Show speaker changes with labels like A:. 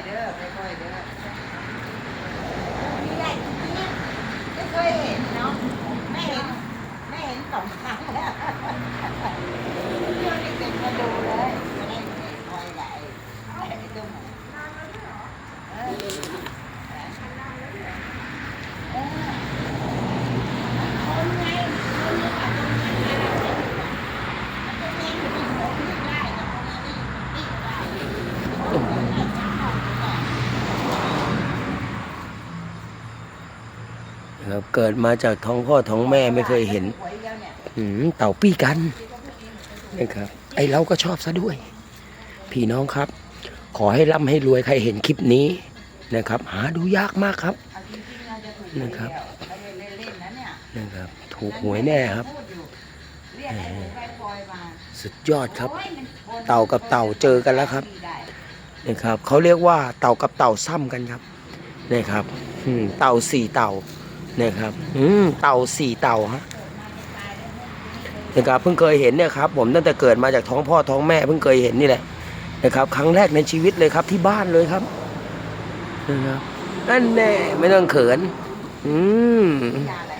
A: ๆเด้อค่อยๆเด้อนี่ได้จริงๆไม่เคยเห็นเนาะไม่เห็นไม่เห็นสองครั้งแล้วเดี๋ยวนี้เป็นมาดูเลยไม่ได้ไม่ได้คอยไหลไอ้ตุ้มเออเออคนไงคนนี้ค่ะคนนี้มันจะเป็นอยู่ที่หัวที่ได้แต่คนนี้ไม่อยู่ที่ได้
B: ครับเกิดมาจากท้องพ่อท้องแม่ไม่เคยเห็นหืมเต่าปี้กันนะครับ ไอเราก็ชอบซะด้วย พี่น้องครับ ขอให้ร่ำให้รวยใครเห็นคลิปนี้นะครับ หาดูยากมากครับนะครับนะครับ ถูกหวยแน่ครับ สุดยอดครับ เต่ากับเต่าเจอกันแล้วครับนะครับเขาเรียกว่าเต่ากับเต่าซ้ำกันครับนะครับเต่าสี่เต่า นะครับ อืมเต่าสี่เต่าฮะนะครับเพิ่งเคยเห็นเนี่ยครับ ผมตั้งแต่เกิดมาจากท้องพ่อท้องแม่เพิ่งเคยเห็นนี่แหละนะครับ ครั้งแรกในชีวิตเลยครับ ที่บ้านเลยครับนะครับนั่นแน่ไม่ต้องเขิน อืม
A: ยาอะไร